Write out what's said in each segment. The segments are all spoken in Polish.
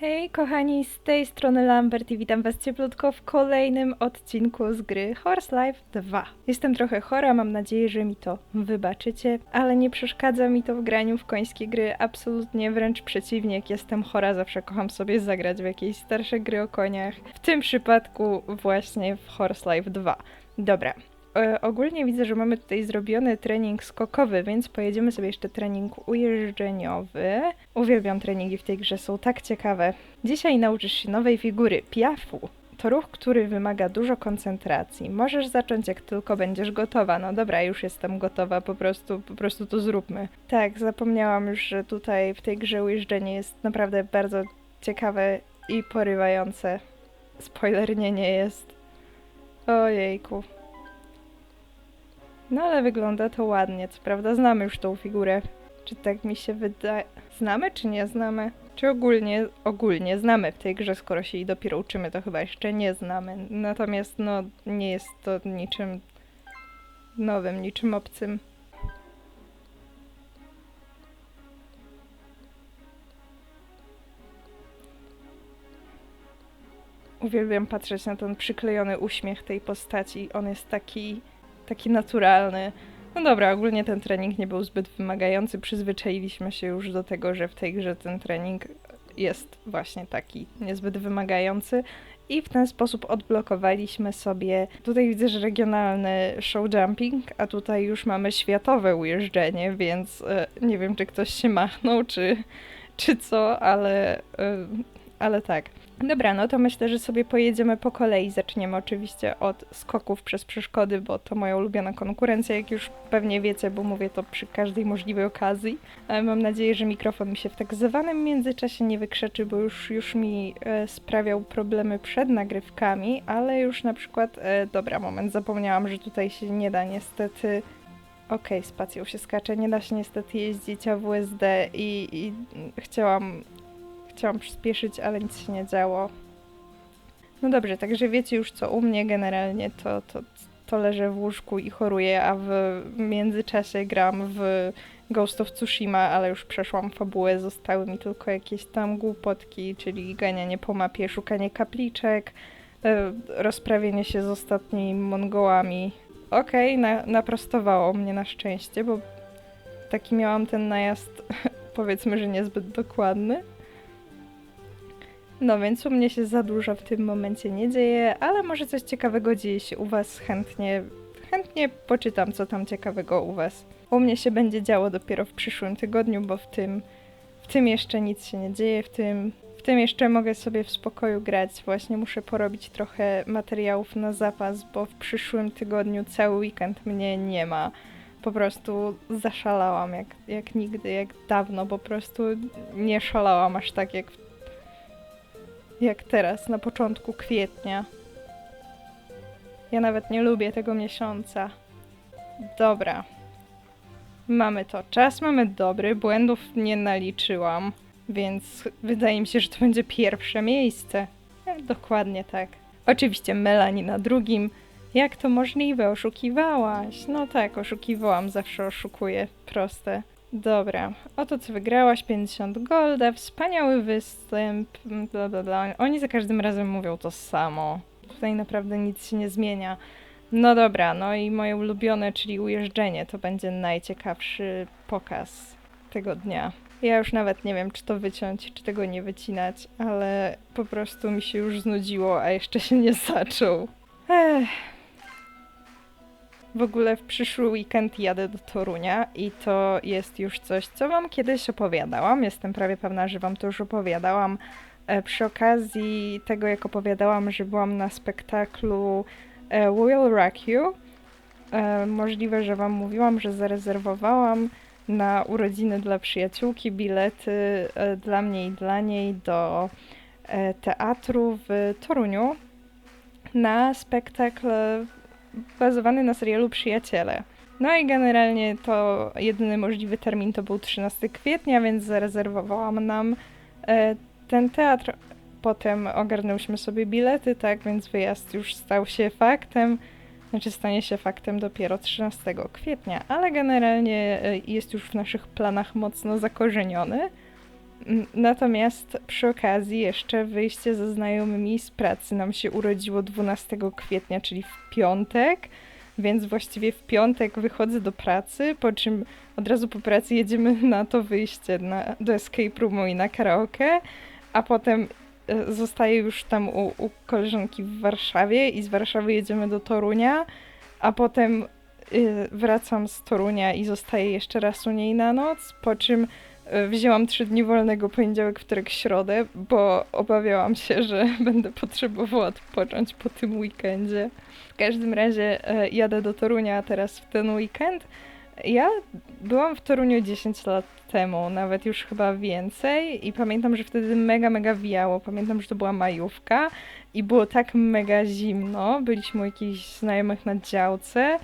Hej kochani, z tej strony Lambert i witam was cieplutko w kolejnym odcinku z gry Horse Life 2. Jestem trochę chora, mam nadzieję, że mi to wybaczycie, ale nie przeszkadza mi to w graniu w końskie gry, absolutnie wręcz przeciwnie, jak jestem chora zawsze kocham sobie zagrać w jakieś starsze gry o koniach, w tym przypadku właśnie w Horse Life 2. Dobra, ogólnie widzę, że mamy tutaj zrobiony trening skokowy, więc pojedziemy sobie jeszcze trening ujeżdżeniowy. Uwielbiam treningi w tej grze, są tak ciekawe. Dzisiaj nauczysz się nowej figury, piafu. To ruch, który wymaga dużo koncentracji. Możesz zacząć jak tylko będziesz gotowa. No dobra, już jestem gotowa, po prostu, po prostu to zróbmy. Tak, zapomniałam już, że tutaj w tej grze ujeżdżenie jest naprawdę bardzo ciekawe i porywające. Spoiler nie, nie jest. Ojejku. No ale wygląda to ładnie, co prawda znamy już tą figurę. Czy tak mi się wydaje? Znamy czy nie znamy? Czy ogólnie, ogólnie znamy w tej grze, skoro się jej dopiero uczymy, to chyba jeszcze nie znamy. Natomiast no nie jest to niczym nowym, niczym obcym. Uwielbiam patrzeć na ten przyklejony uśmiech tej postaci. On jest taki taki naturalny. No dobra, ogólnie ten trening nie był zbyt wymagający. Przyzwyczailiśmy się już do tego, że w tej grze ten trening jest właśnie taki niezbyt wymagający. I w ten sposób odblokowaliśmy sobie. Tutaj widzę, że regionalny show jumping, a tutaj już mamy światowe ujeżdżenie, więc e, nie wiem, czy ktoś się machnął, czy, czy co, ale, e, ale tak. Dobra, no to myślę, że sobie pojedziemy po kolei. Zaczniemy oczywiście od skoków przez przeszkody, bo to moja ulubiona konkurencja, jak już pewnie wiecie, bo mówię to przy każdej możliwej okazji. Ale mam nadzieję, że mikrofon mi się w tak zwanym międzyczasie nie wykrzeczy, bo już, już mi e, sprawiał problemy przed nagrywkami, ale już na przykład, e, dobra, moment, zapomniałam, że tutaj się nie da niestety Okej, okay, spacją się skacze. Nie da się niestety jeździć AWSD i, i chciałam chciałam przyspieszyć, ale nic się nie działo. No dobrze, także wiecie już co u mnie generalnie, to, to, to leżę w łóżku i choruję, a w międzyczasie gram w Ghost of Tsushima, ale już przeszłam fabułę, zostały mi tylko jakieś tam głupotki, czyli ganianie po mapie, szukanie kapliczek, e, rozprawienie się z ostatnimi Mongołami. Okej, okay, na, naprostowało mnie na szczęście, bo taki miałam ten najazd, powiedzmy, że niezbyt dokładny. No więc u mnie się za dużo w tym momencie nie dzieje, ale może coś ciekawego dzieje się u Was. Chętnie, chętnie poczytam, co tam ciekawego u Was. U mnie się będzie działo dopiero w przyszłym tygodniu, bo w tym, w tym jeszcze nic się nie dzieje, w tym, w tym jeszcze mogę sobie w spokoju grać. Właśnie muszę porobić trochę materiałów na zapas, bo w przyszłym tygodniu cały weekend mnie nie ma. Po prostu zaszalałam jak, jak nigdy, jak dawno. Po prostu nie szalałam aż tak jak w jak teraz, na początku kwietnia. Ja nawet nie lubię tego miesiąca. Dobra. Mamy to. Czas mamy dobry, błędów nie naliczyłam, więc wydaje mi się, że to będzie pierwsze miejsce. E, dokładnie tak. Oczywiście Melanie na drugim. Jak to możliwe? Oszukiwałaś? No tak, oszukiwałam, zawsze oszukuję. Proste. Dobra, oto co wygrałaś, 50 golda, wspaniały występ, bla bla bla. Oni za każdym razem mówią to samo. Tutaj naprawdę nic się nie zmienia. No dobra, no i moje ulubione, czyli ujeżdżenie, to będzie najciekawszy pokaz tego dnia. Ja już nawet nie wiem, czy to wyciąć, czy tego nie wycinać, ale po prostu mi się już znudziło, a jeszcze się nie zaczął. Ech. W ogóle w przyszły weekend jadę do Torunia i to jest już coś, co Wam kiedyś opowiadałam. Jestem prawie pewna, że Wam to już opowiadałam. E, przy okazji tego, jak opowiadałam, że byłam na spektaklu e, Will Rock You, e, możliwe, że Wam mówiłam, że zarezerwowałam na urodziny dla przyjaciółki bilety dla mnie i dla niej do teatru w Toruniu na spektakl bazowany na serialu Przyjaciele. No i generalnie to jedyny możliwy termin to był 13 kwietnia, więc zarezerwowałam nam e, ten teatr. Potem ogarnęłyśmy sobie bilety, tak więc wyjazd już stał się faktem. Znaczy stanie się faktem dopiero 13 kwietnia, ale generalnie e, jest już w naszych planach mocno zakorzeniony. Natomiast przy okazji jeszcze wyjście ze znajomymi z pracy nam się urodziło 12 kwietnia, czyli w piątek, więc właściwie w piątek wychodzę do pracy, po czym od razu po pracy jedziemy na to wyjście na, do escape roomu i na karaoke, a potem e, zostaję już tam u, u koleżanki w Warszawie i z Warszawy jedziemy do Torunia, a potem y, wracam z Torunia i zostaję jeszcze raz u niej na noc, po czym wzięłam trzy dni wolnego poniedziałek, wtorek, środę, bo obawiałam się, że będę potrzebowała odpocząć po tym weekendzie. W każdym razie e, jadę do Torunia teraz w ten weekend. Ja byłam w Toruniu 10 lat temu, nawet już chyba więcej i pamiętam, że wtedy mega, mega wijało. Pamiętam, że to była majówka i było tak mega zimno. Byliśmy u jakichś znajomych na działce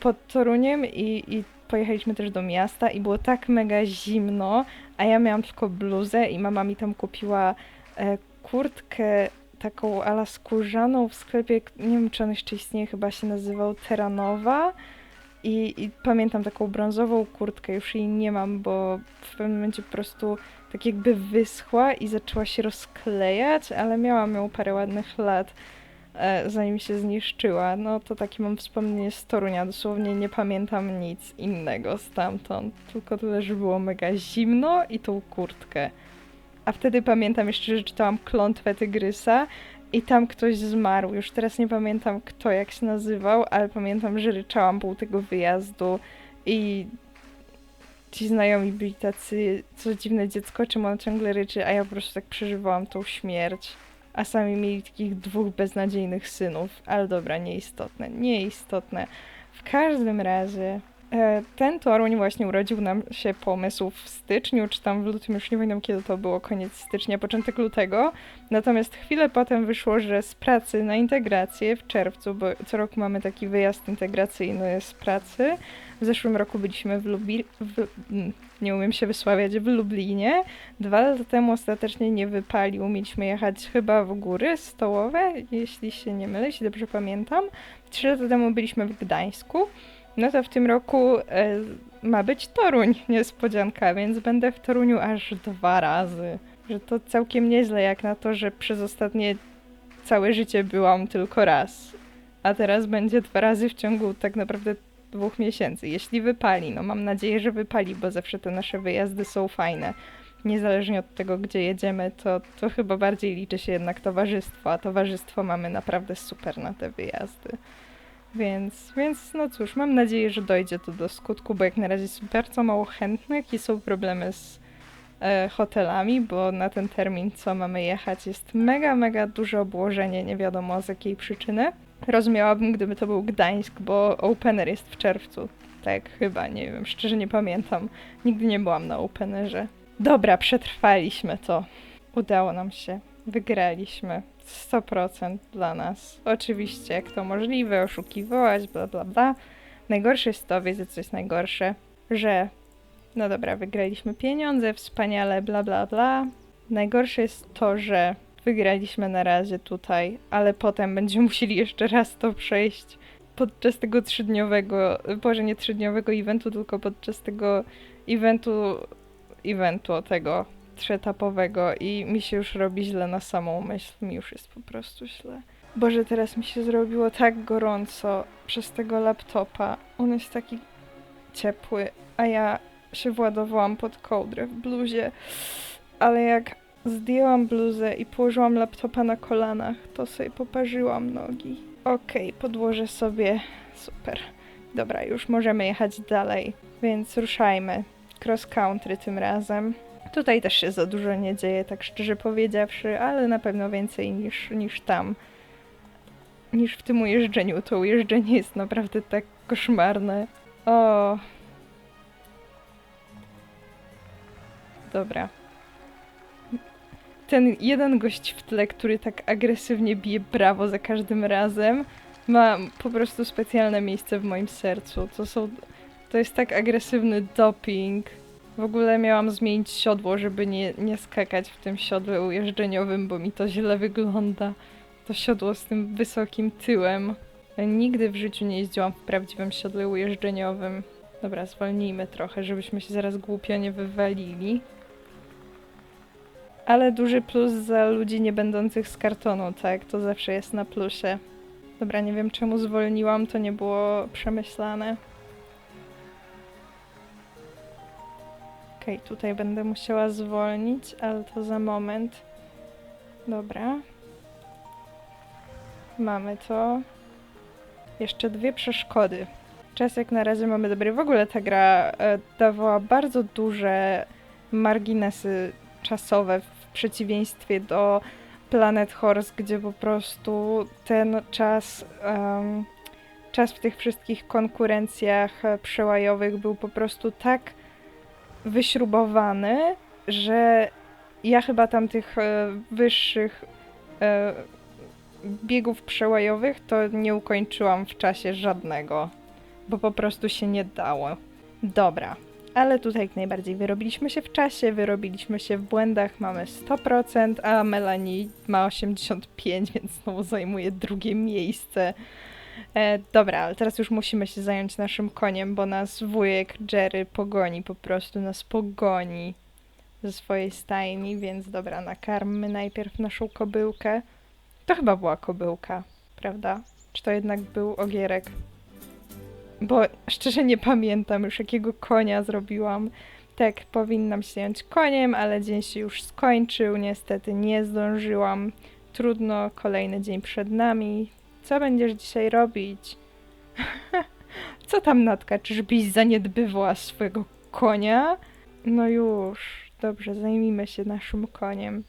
pod Toruniem i, i pojechaliśmy też do miasta i było tak mega zimno, a ja miałam tylko bluzę i mama mi tam kupiła e, kurtkę taką ala skórzaną w sklepie, nie wiem czy on jeszcze istnieje, chyba się nazywał Teranowa. I, I pamiętam taką brązową kurtkę, już jej nie mam, bo w pewnym momencie po prostu tak jakby wyschła i zaczęła się rozklejać, ale miałam ją parę ładnych lat, zanim się zniszczyła. No to takie mam wspomnienie z Torunia, dosłownie nie pamiętam nic innego stamtąd, tylko tyle, że było mega zimno i tą kurtkę. A wtedy pamiętam jeszcze, że czytałam Klątwę Tygrysa i tam ktoś zmarł. Już teraz nie pamiętam kto, jak się nazywał, ale pamiętam, że ryczałam pół tego wyjazdu i ci znajomi byli tacy, co dziwne dziecko, czemu on ciągle ryczy, a ja po prostu tak przeżywałam tą śmierć. A sami mieli takich dwóch beznadziejnych synów, ale dobra, nieistotne, nieistotne. W każdym razie ten Toruń właśnie urodził nam się pomysł w styczniu, czy tam w lutym, już nie pamiętam kiedy to było, koniec stycznia, początek lutego. Natomiast chwilę potem wyszło, że z pracy na integrację w czerwcu, bo co roku mamy taki wyjazd integracyjny z pracy. W zeszłym roku byliśmy w Lubi... W, mm, nie umiem się wysławiać, w Lublinie. Dwa lata temu ostatecznie nie wypalił. Mieliśmy jechać chyba w góry stołowe, jeśli się nie mylę, jeśli dobrze pamiętam. Trzy lata temu byliśmy w Gdańsku. No to w tym roku e, ma być Toruń, niespodzianka, więc będę w Toruniu aż dwa razy. Że to całkiem nieźle, jak na to, że przez ostatnie całe życie byłam tylko raz. A teraz będzie dwa razy w ciągu tak naprawdę dwóch miesięcy. Jeśli wypali, no mam nadzieję, że wypali, bo zawsze te nasze wyjazdy są fajne. Niezależnie od tego, gdzie jedziemy, to, to chyba bardziej liczy się jednak towarzystwo, a towarzystwo mamy naprawdę super na te wyjazdy. Więc, więc no cóż, mam nadzieję, że dojdzie to do skutku, bo jak na razie jest bardzo mało chętnych i są problemy z e, hotelami, bo na ten termin, co mamy jechać, jest mega, mega duże obłożenie, nie wiadomo z jakiej przyczyny. Rozumiałabym, gdyby to był Gdańsk, bo opener jest w czerwcu. Tak, chyba, nie wiem, szczerze nie pamiętam. Nigdy nie byłam na openerze. Dobra, przetrwaliśmy to. Udało nam się. Wygraliśmy. 100% dla nas. Oczywiście, jak to możliwe, oszukiwać, bla bla bla. Najgorsze jest to, wiecie co jest najgorsze? Że no dobra, wygraliśmy pieniądze, wspaniale, bla bla bla. Najgorsze jest to, że wygraliśmy na razie tutaj, ale potem będziemy musieli jeszcze raz to przejść podczas tego trzydniowego, boże nie trzydniowego eventu, tylko podczas tego eventu, eventu tego trzyetapowego i mi się już robi źle na samą myśl, mi już jest po prostu źle. Boże, teraz mi się zrobiło tak gorąco przez tego laptopa. On jest taki ciepły, a ja się władowałam pod kołdrę w bluzie. Ale jak zdjęłam bluzę i położyłam laptopa na kolanach, to sobie poparzyłam nogi. Okej, podłożę sobie. Super. Dobra, już możemy jechać dalej, więc ruszajmy. Cross country tym razem. Tutaj też się za dużo nie dzieje, tak szczerze powiedziawszy, ale na pewno więcej niż, niż tam. Niż w tym ujeżdżeniu. To ujeżdżenie jest naprawdę tak koszmarne. O. Dobra. Ten jeden gość w tle, który tak agresywnie bije brawo za każdym razem, ma po prostu specjalne miejsce w moim sercu. To są. To jest tak agresywny doping. W ogóle miałam zmienić siodło, żeby nie, nie skakać w tym siodle ujeżdżeniowym, bo mi to źle wygląda. To siodło z tym wysokim tyłem. Nigdy w życiu nie jeździłam w prawdziwym siodle ujeżdżeniowym. Dobra, zwolnijmy trochę, żebyśmy się zaraz głupio nie wywalili. Ale duży plus za ludzi nie będących z kartonu, tak? To zawsze jest na plusie. Dobra, nie wiem czemu zwolniłam, to nie było przemyślane. Okej, tutaj będę musiała zwolnić, ale to za moment. Dobra. Mamy to. Jeszcze dwie przeszkody. Czas jak na razie mamy dobry. W ogóle ta gra e, dawała bardzo duże marginesy czasowe w przeciwieństwie do Planet Horse, gdzie po prostu ten czas, em, czas w tych wszystkich konkurencjach e, przełajowych był po prostu tak wyśrubowany, że ja chyba tam tych e, wyższych e, biegów przełajowych to nie ukończyłam w czasie żadnego, bo po prostu się nie dało. Dobra, ale tutaj jak najbardziej wyrobiliśmy się w czasie, wyrobiliśmy się w błędach, mamy 100%, a Melanie ma 85%, więc znowu zajmuje drugie miejsce. E, dobra, ale teraz już musimy się zająć naszym koniem, bo nas wujek Jerry pogoni, po prostu nas pogoni ze swojej stajni, więc dobra, nakarmmy najpierw naszą kobyłkę. To chyba była kobyłka, prawda? Czy to jednak był ogierek? Bo szczerze nie pamiętam już jakiego konia zrobiłam. Tak, powinnam się zająć koniem, ale dzień się już skończył. Niestety nie zdążyłam. Trudno, kolejny dzień przed nami. Co będziesz dzisiaj robić? Co tam, Natka? Czyżbyś zaniedbywała swojego konia? No już, dobrze, zajmijmy się naszym koniem.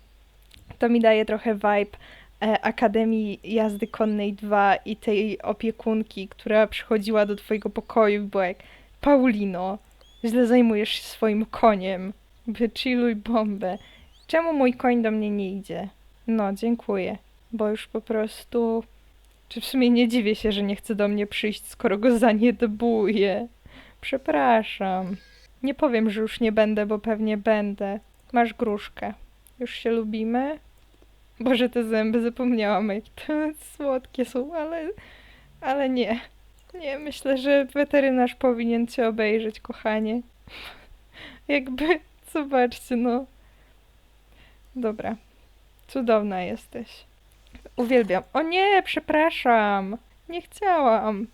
To mi daje trochę vibe e, Akademii Jazdy Konnej 2 i tej opiekunki, która przychodziła do twojego pokoju i była jak Paulino, źle zajmujesz się swoim koniem. Wychilluj bombę. Czemu mój koń do mnie nie idzie? No, dziękuję. Bo już po prostu... Czy w sumie nie dziwię się, że nie chce do mnie przyjść, skoro go zaniedbuję. Przepraszam. Nie powiem, że już nie będę, bo pewnie będę. Masz gruszkę. Już się lubimy? Boże, te zęby zapomniałam, jak to słodkie są, ale, ale nie. Nie, myślę, że weterynarz powinien cię obejrzeć, kochanie. Jakby, zobaczcie, no. Dobra. Cudowna jesteś. Uwielbiam. O nie, przepraszam. Nie chciałam.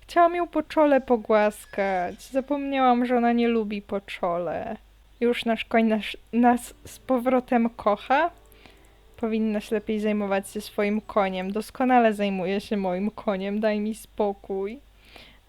Chciałam ją po czole pogłaskać. Zapomniałam, że ona nie lubi po czole. Już nasz koń nas, nas z powrotem kocha. Powinnaś lepiej zajmować się swoim koniem. Doskonale zajmuję się moim koniem. Daj mi spokój.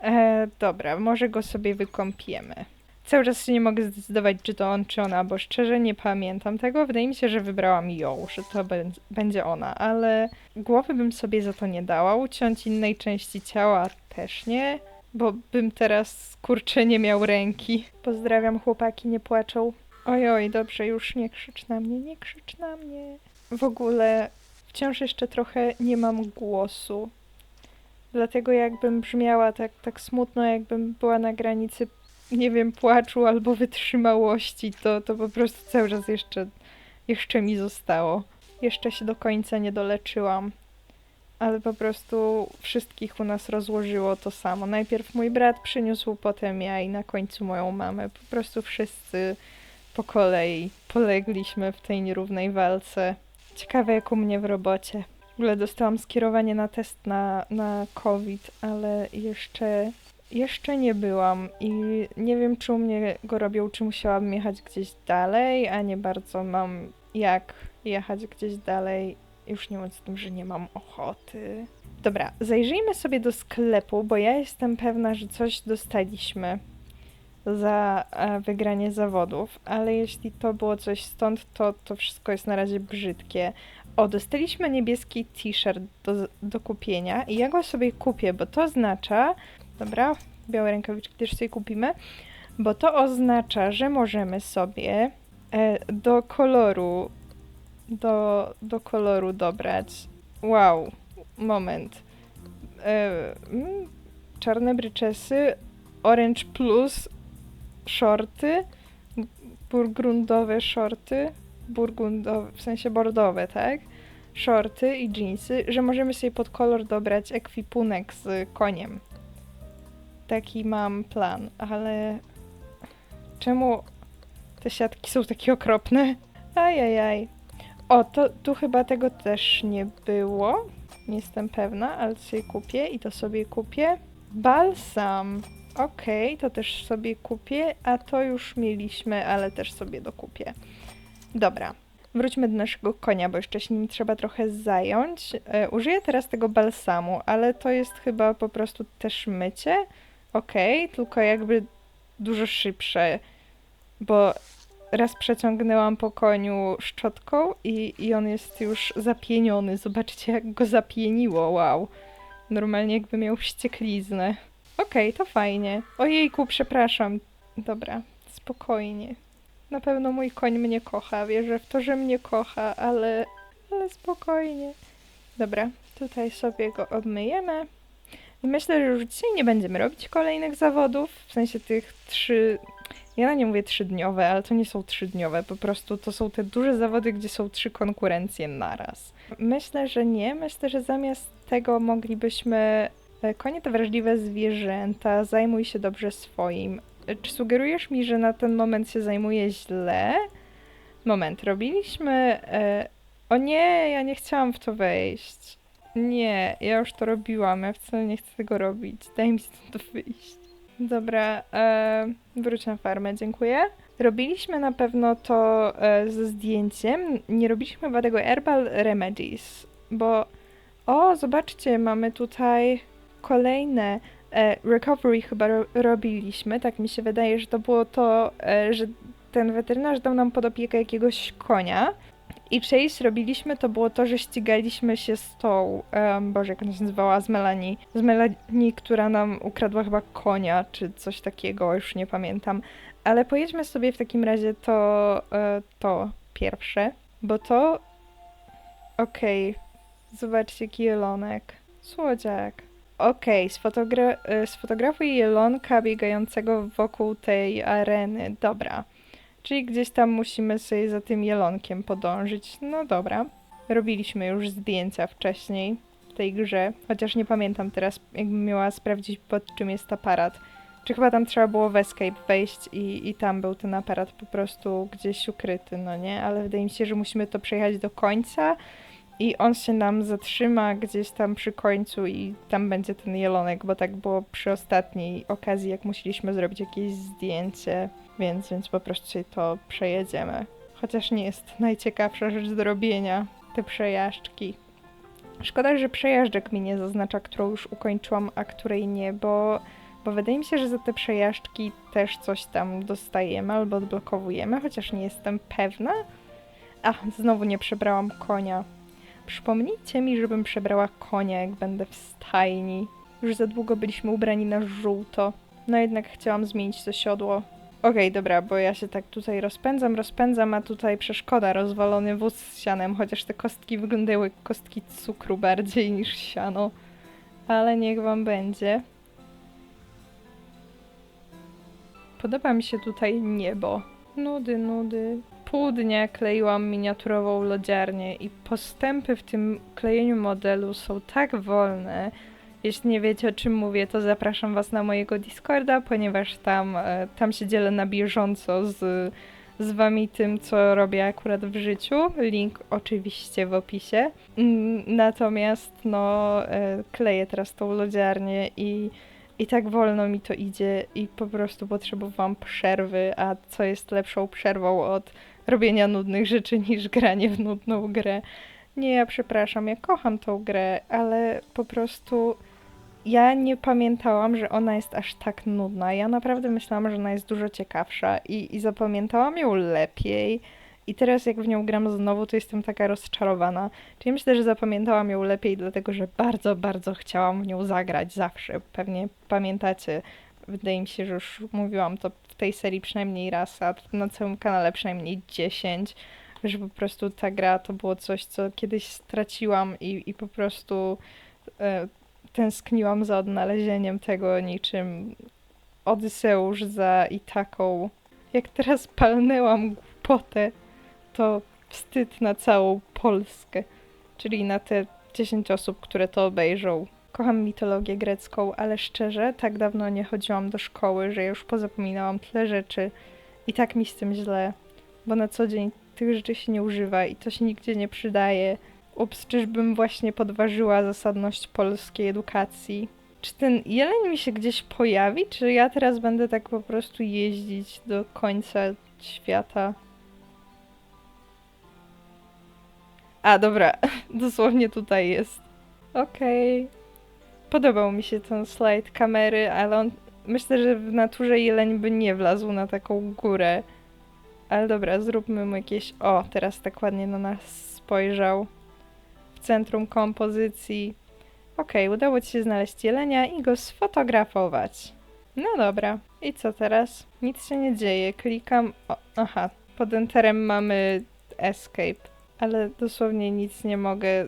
E, dobra, może go sobie wykąpiemy. Cały czas się nie mogę zdecydować, czy to on, czy ona, bo szczerze nie pamiętam tego. Wydaje mi się, że wybrałam ją, że to bę- będzie ona, ale głowy bym sobie za to nie dała. Uciąć innej części ciała też nie, bo bym teraz kurczę nie miał ręki. Pozdrawiam chłopaki, nie płaczą. Ojoj, dobrze, już nie krzycz na mnie, nie krzycz na mnie. W ogóle wciąż jeszcze trochę nie mam głosu. Dlatego jakbym brzmiała tak, tak smutno, jakbym była na granicy, nie wiem, płaczu albo wytrzymałości, to, to po prostu cały czas jeszcze, jeszcze mi zostało. Jeszcze się do końca nie doleczyłam. Ale po prostu wszystkich u nas rozłożyło to samo. Najpierw mój brat przyniósł, potem ja i na końcu moją mamę. Po prostu wszyscy po kolei polegliśmy w tej nierównej walce. Ciekawe jak u mnie w robocie. W ogóle dostałam skierowanie na test na, na COVID, ale jeszcze, jeszcze nie byłam i nie wiem, czy u mnie go robią, czy musiałabym jechać gdzieś dalej, a nie bardzo mam jak jechać gdzieś dalej. Już nie mówiąc o tym, że nie mam ochoty. Dobra, zajrzyjmy sobie do sklepu, bo ja jestem pewna, że coś dostaliśmy za e, wygranie zawodów, ale jeśli to było coś stąd, to to wszystko jest na razie brzydkie. O, dostaliśmy niebieski t-shirt do, do kupienia i ja go sobie kupię, bo to oznacza... Dobra, białe rękawiczki też sobie kupimy, bo to oznacza, że możemy sobie e, do koloru do, do koloru dobrać. Wow, moment. E, mm, czarne bryczesy, orange plus, shorty, burgundowe shorty, burgundowe, w sensie bordowe, tak? Shorty i jeansy, że możemy sobie pod kolor dobrać ekwipunek z koniem. Taki mam plan, ale czemu te siatki są takie okropne? Ajajaj. O, to tu chyba tego też nie było. Nie jestem pewna, ale sobie kupię i to sobie kupię. Balsam. Okej, to też sobie kupię, a to już mieliśmy, ale też sobie dokupię. Dobra. Wróćmy do naszego konia, bo jeszcze się nim trzeba trochę zająć. E, użyję teraz tego balsamu, ale to jest chyba po prostu też mycie. Okej, tylko jakby dużo szybsze, bo raz przeciągnęłam po koniu szczotką i, i on jest już zapieniony. Zobaczcie, jak go zapieniło, wow. Normalnie jakby miał wściekliznę. Okej, to fajnie. Ojejku, przepraszam. Dobra, spokojnie. Na pewno mój koń mnie kocha, wierzę w to, że mnie kocha, ale, ale spokojnie. Dobra, tutaj sobie go obmyjemy. I myślę, że już dzisiaj nie będziemy robić kolejnych zawodów, w sensie tych trzy, ja na nie mówię trzydniowe, ale to nie są trzydniowe, po prostu to są te duże zawody, gdzie są trzy konkurencje naraz. Myślę, że nie, myślę, że zamiast tego moglibyśmy e, Konie to wrażliwe zwierzęta, zajmuj się dobrze swoim. E, Czy sugerujesz mi, że na ten moment się zajmuję źle? Moment, robiliśmy. E... O nie, ja nie chciałam w to wejść. Nie, ja już to robiłam, ja wcale nie chcę tego robić. Daj mi stąd wyjść. Dobra, e... wróć na farmę, dziękuję. Robiliśmy na pewno to e, ze zdjęciem. Nie robiliśmy chyba tego Herbal Remedies, bo. O, zobaczcie, mamy tutaj kolejne. E, recovery chyba ro robiliśmy, tak mi się wydaje, że to było to, e, że ten weterynarz dał nam pod opiekę jakiegoś konia. I Chase robiliśmy, to było to, że ścigaliśmy się z tą, um, Boże, jak ona się nazywała, z Melanie. Z Melanie, która nam ukradła chyba konia, czy coś takiego, już nie pamiętam. Ale pojedźmy sobie w takim razie to, e, to pierwsze, bo to... Okej, zobaczcie, jaki jelonek. Słodziak. Okej, sfotogra- e, sfotografuj jelonka biegającego wokół tej areny. Dobra. Czyli gdzieś tam musimy sobie za tym jelonkiem podążyć. No dobra. Robiliśmy już zdjęcia wcześniej w tej grze, chociaż nie pamiętam teraz, jakbym miała sprawdzić pod czym jest aparat. Czy chyba tam trzeba było w Escape wejść i, i tam był ten aparat po prostu gdzieś ukryty, no nie? Ale wydaje mi się, że musimy to przejechać do końca i on się nam zatrzyma gdzieś tam przy końcu i tam będzie ten jelonek, bo tak było przy ostatniej okazji, jak musieliśmy zrobić jakieś zdjęcie, więc, więc po prostu sobie to przejedziemy. Chociaż nie jest najciekawsza rzecz do robienia, te przejażdżki. Szkoda, że przejażdżek mi nie zaznacza, którą już ukończyłam, a której nie, bo, bo wydaje mi się, że za te przejażdżki też coś tam dostajemy albo odblokowujemy, chociaż nie jestem pewna. A, znowu nie przebrałam konia. Przypomnijcie mi, żebym przebrała konia, jak będę w stajni. Już za długo byliśmy ubrani na żółto. No jednak chciałam zmienić to siodło. Okej, dobra, bo ja się tak tutaj rozpędzam, rozpędzam, a tutaj przeszkoda, rozwalony wóz z sianem, chociaż te kostki wyglądały jak kostki cukru bardziej niż siano. Ale niech wam będzie. Podoba mi się tutaj niebo. Nudy, nudy. Pół dnia kleiłam miniaturową lodziarnię i postępy w tym klejeniu modelu są tak wolne. Jeśli nie wiecie o czym mówię, to zapraszam was na mojego Discorda, ponieważ tam, e, tam się dzielę na bieżąco z, z wami tym, co robię akurat w życiu. Link oczywiście w opisie. Mm, Natomiast no, e, kleję teraz tą lodziarnię i i tak wolno mi to idzie i po prostu potrzebowałam przerwy, a co jest lepszą przerwą od robienia nudnych rzeczy niż granie w nudną grę. Nie, ja przepraszam, ja kocham tą grę, ale po prostu ja nie pamiętałam, że ona jest aż tak nudna. Ja naprawdę myślałam, że ona jest dużo ciekawsza i, i zapamiętałam ją lepiej. I teraz jak w nią gram znowu, to jestem taka rozczarowana. Czyli myślę, że zapamiętałam ją lepiej, dlatego że bardzo, bardzo chciałam w nią zagrać zawsze. Pewnie pamiętacie, wydaje mi się, że już mówiłam to w tej serii przynajmniej raz, a na całym kanale przynajmniej 10, że po prostu ta gra to było coś, co kiedyś straciłam i, i po prostu e, tęskniłam za odnalezieniem tego niczym Odyseusz za i taką. Jak teraz palnęłam głupotę, to wstyd na całą Polskę, czyli na te 10 osób, które to obejrzą. Kocham mitologię grecką, ale szczerze, tak dawno nie chodziłam do szkoły, że już pozapominałam tyle rzeczy i tak mi z tym źle, bo na co dzień tych rzeczy się nie używa i to się nigdzie nie przydaje. Ups, czyżbym właśnie podważyła zasadność polskiej edukacji? Czy ten jeleń mi się gdzieś pojawi, czy ja teraz będę tak po prostu jeździć do końca świata? A, dobra, dosłownie tutaj jest. Okej. Podobał mi się ten slajd kamery, ale on... Myślę, że w naturze jeleń by nie wlazł na taką górę. Ale dobra, zróbmy mu jakieś... O, teraz tak ładnie na nas spojrzał. Centrum kompozycji. Okej, udało ci się znaleźć jelenia i go sfotografować. No dobra. I co teraz? Nic się nie dzieje. Klikam... O, aha, pod enterem mamy escape. Ale dosłownie nic nie mogę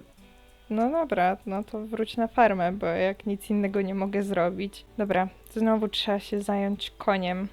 no dobra, no to wróć na farmę, bo jak nic innego nie mogę zrobić. Dobra, znowu trzeba się zająć koniem.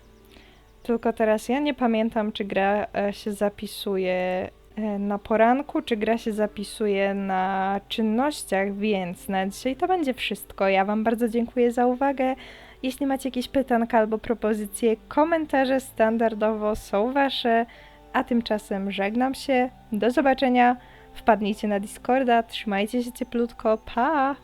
Tylko teraz ja nie pamiętam, czy gra e, się zapisuje na poranku, czy gra się zapisuje na czynnościach, więc na dzisiaj to będzie wszystko. Ja Wam bardzo dziękuję za uwagę. Jeśli macie jakieś pytanka albo propozycje, komentarze standardowo są Wasze. A tymczasem żegnam się. Do zobaczenia. Wpadnijcie na Discorda, trzymajcie się cieplutko, pa!